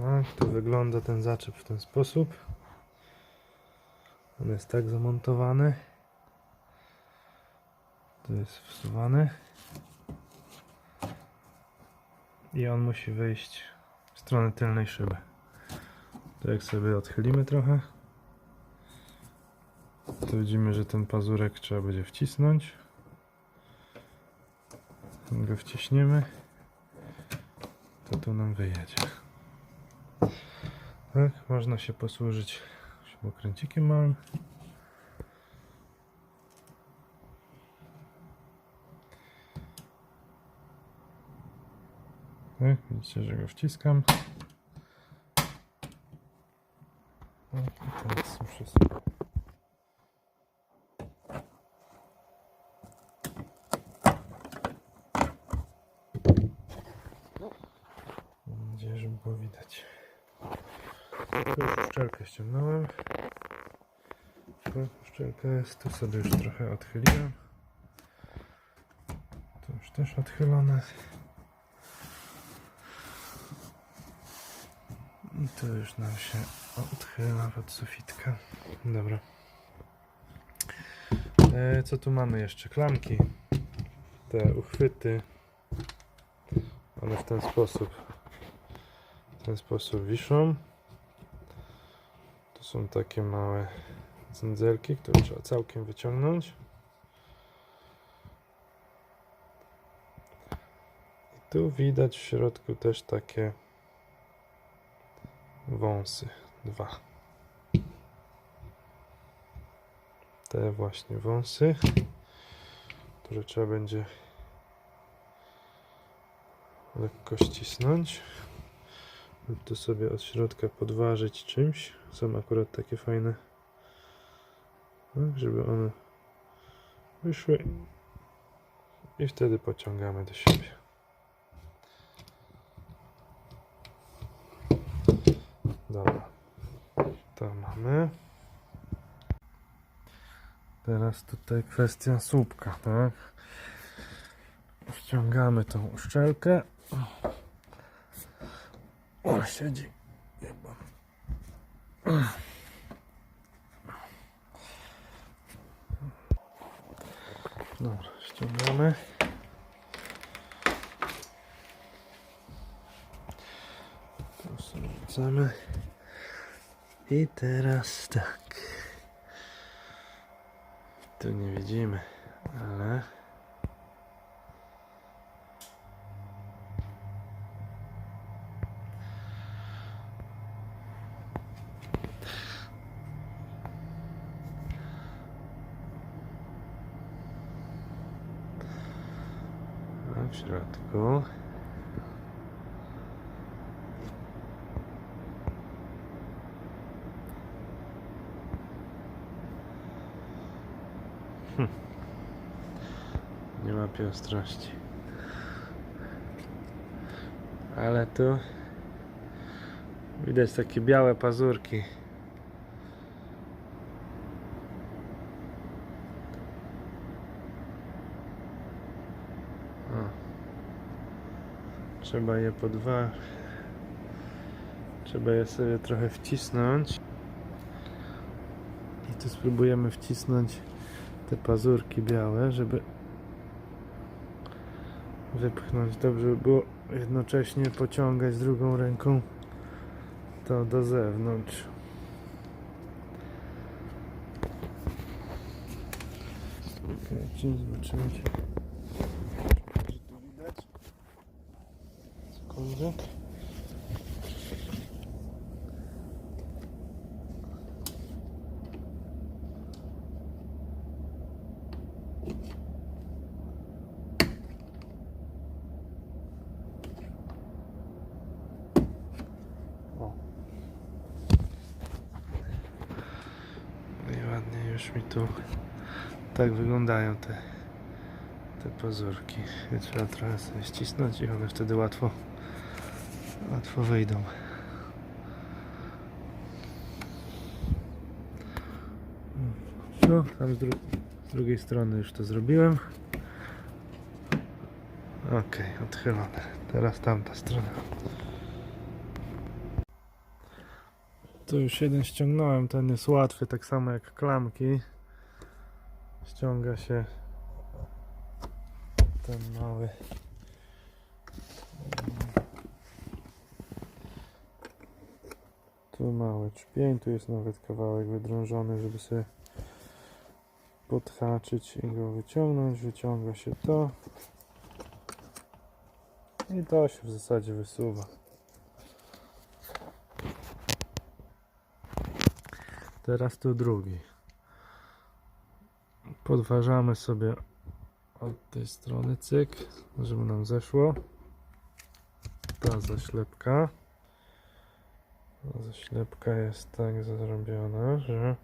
Tak, to wygląda ten zaczep w ten sposób. On jest tak zamontowany. Tu jest wsuwany. I on musi wyjść w stronę tylnej szyby. To jak sobie odchylimy trochę, to widzimy, że ten pazurek trzeba będzie wcisnąć. Go wciśniemy, to tu nam wyjedzie. Tak, można się posłużyć śrubokręcikiem małym. Tak, widzicie, że go wciskam. No, i teraz muszę sobie Mam nadzieję, że było widać. Tu już uszczelkę ściągnąłem. Tu uszczelka jest, tu sobie już trochę odchyliłem. Tu już też odchylone. I tu już nam się odchyla pod sufitkę. Dobra. E, co tu mamy jeszcze? Klamki. Te uchwyty. One w ten sposób w ten sposób wiszą. Są takie małe cyndzelki, które trzeba całkiem wyciągnąć. I tu widać w środku też takie wąsy. Dwa. Te właśnie wąsy, które trzeba będzie lekko ścisnąć lub to sobie od środka podważyć czymś. Są akurat takie fajne, tak, żeby one wyszły i wtedy pociągamy do siebie. Dobra, to mamy. Teraz tutaj kwestia słupka, tak? Ściągamy tą uszczelkę. O, siedzi. Chyba. Dobra, ściągamy. Tu. I teraz tak. Tu nie widzimy, ale... w środku. Hm. Nie ma ostrości. Ale tu widać takie białe pazurki. Trzeba je po dwa. Trzeba je sobie trochę wcisnąć. I tu spróbujemy wcisnąć te pazurki białe, żeby wypchnąć. Dobrze by było jednocześnie pociągać drugą ręką to do zewnątrz. Okay, czyli zobaczymy. Czy tu widać? Sekundek. O. No już mi tu tak wyglądają te, te pazurki. Je Trzeba trochę sobie ścisnąć i one wtedy łatwo łatwo wyjdą. No, tam z, dru z drugiej strony już to zrobiłem. Ok, odchylone. Teraz tamta strona. Tu już jeden ściągnąłem, ten jest łatwy, tak samo jak klamki. Ściąga się ten mały. Mały czpień, tu jest nawet kawałek wydrążony, żeby sobie podhaczyć i go wyciągnąć. Wyciąga się to. I to się w zasadzie wysuwa. Teraz tu drugi. Podważamy sobie od tej strony cyk, żeby nam zeszło. Ta zaślepka. Zaślepka jest tak zrobiona, że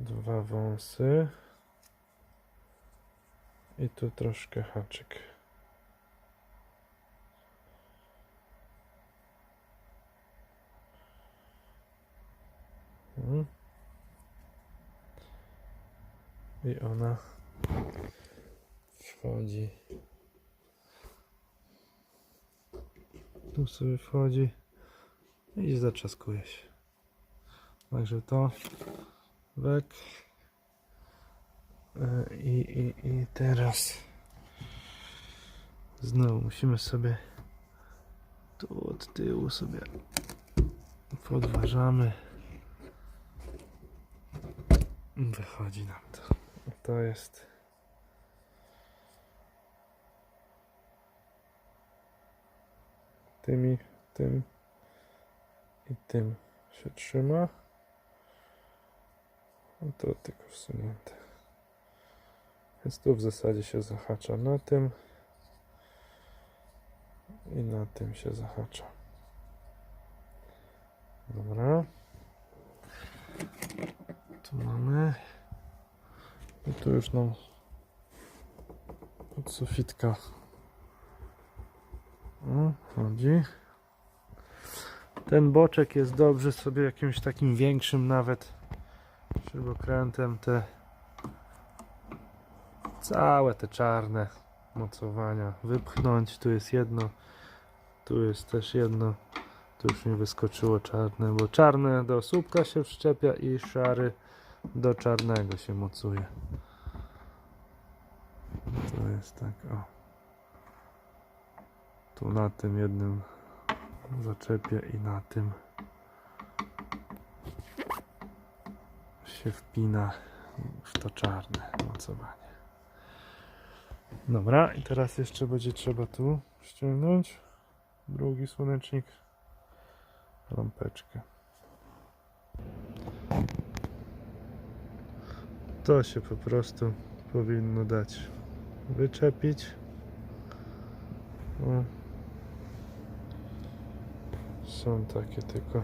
dwa wąsy i tu troszkę haczyk. Mhm. I ona wchodzi. Tu sobie wchodzi i zaczaskuje się. Także to wek. E, I, i, I teraz znowu musimy sobie tu od tyłu sobie podważamy. Wychodzi nam to. To jest tymi, tym i tym się trzyma. No to tylko wsunięte. Więc tu w zasadzie się zahacza na tym i na tym się zahacza. Dobra. Tu mamy. I tu już nam od sufitka o, chodzi. Ten boczek jest dobrze sobie jakimś takim większym nawet śrubokrętem te całe te czarne mocowania wypchnąć. Tu jest jedno, tu jest też jedno. Tu już mi wyskoczyło czarne, bo czarne do słupka się wszczepia i szary do czarnego się mocuje. To jest tak, o. Tu na tym jednym zaczepię i na tym się wpina w to czarne mocowanie. Dobra, i teraz jeszcze będzie trzeba tu ściągnąć drugi słonecznik, lampeczkę. To się po prostu powinno dać wyczepić. O. Są takie tylko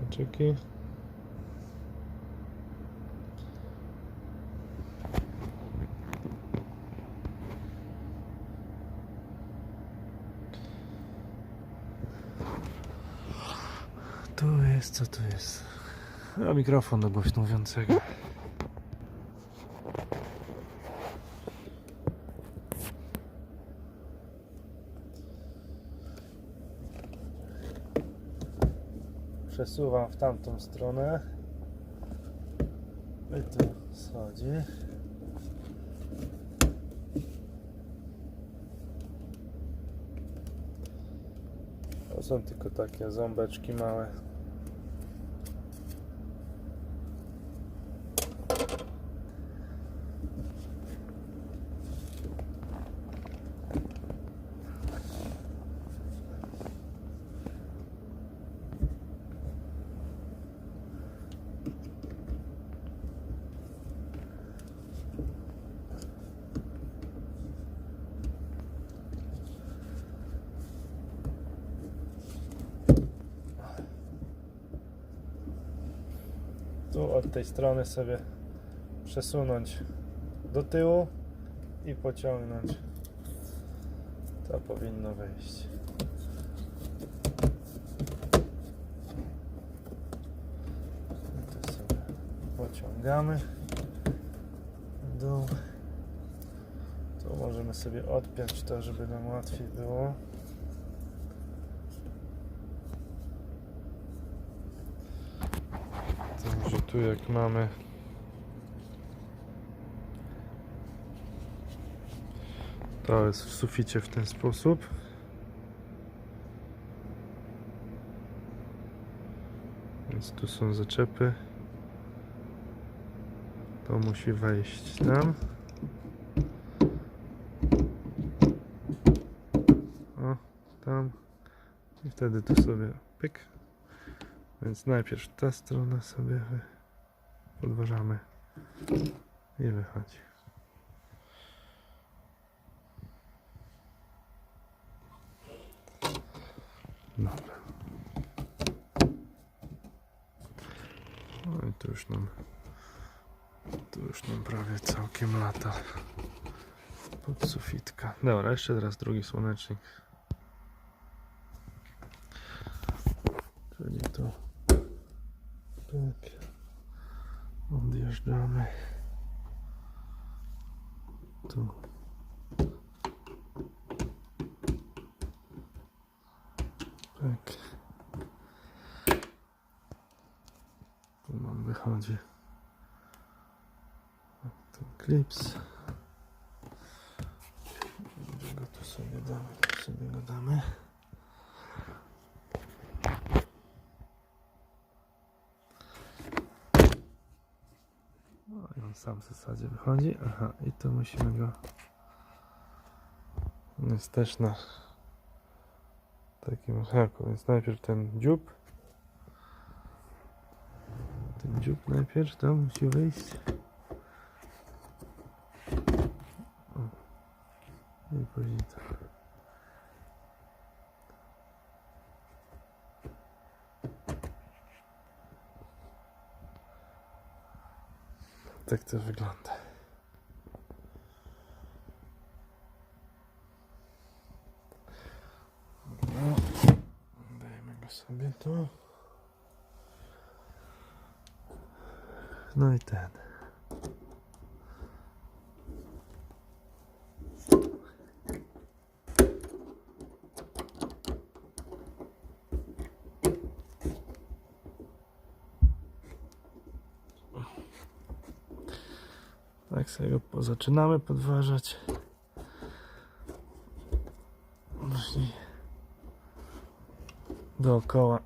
haczyki. Tu jest, co tu jest? A mikrofon do głośno mówiącego. Przesuwam w tamtą stronę. I tu schodzi. To są tylko takie ząbeczki małe. Tu od tej strony sobie przesunąć do tyłu i pociągnąć. To powinno wejść. Sobie pociągamy dół. Tu możemy sobie odpiąć to, żeby nam łatwiej było. Tu jak mamy. To jest w suficie w ten sposób. Więc tu są zaczepy. To musi wejść tam. O tam. I wtedy tu sobie pyk. Więc najpierw ta strona sobie podważamy i wychodzi. Dobra. No i tu już nam tu już nam prawie całkiem lata pod sufitka. Dobra, jeszcze teraz drugi słonecznik. Czyli to tak. Odjeżdżamy. Tu. Tak. Tu nam wychodzi ten klips. Go tu sobie damy? Tu sobie go damy. On sam w zasadzie wychodzi. Aha, i tu musimy go. On jest też na takim haku, więc najpierw ten dziób. Ten dziób najpierw to musi wyjść. O. I później to. Tak to wygląda. No, dajmy go sobie tu. No i ten. Tak sobie go po- zaczynamy podważać. Właśnie dookoła